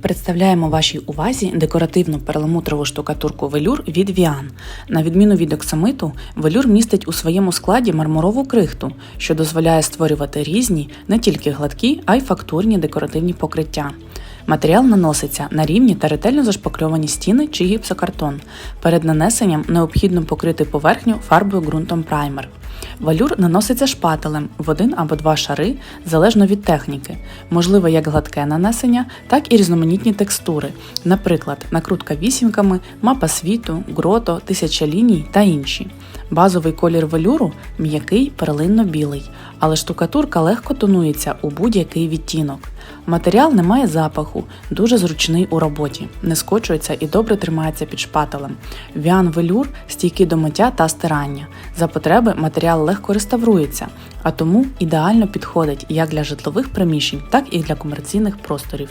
Представляємо вашій увазі декоративну перламутрову штукатурку велюр від Віан. На відміну від оксамиту, велюр містить у своєму складі мармурову крихту, що дозволяє створювати різні, не тільки гладкі, а й фактурні декоративні покриття. Матеріал наноситься на рівні та ретельно зашпакльовані стіни чи гіпсокартон. Перед нанесенням необхідно покрити поверхню фарбою ґрунтом праймер. Валюр наноситься шпателем в один або два шари залежно від техніки. Можливо як гладке нанесення, так і різноманітні текстури, наприклад, накрутка вісімками, мапа світу, грото, тисяча ліній та інші. Базовий колір велюру м'який перлинно-білий, але штукатурка легко тонується у будь-який відтінок. Матеріал не має запаху, дуже зручний у роботі, не скочується і добре тримається під шпателем. Віан велюр стійкий до миття та стирання. За потреби матеріал легко реставрується, а тому ідеально підходить як для житлових приміщень, так і для комерційних просторів.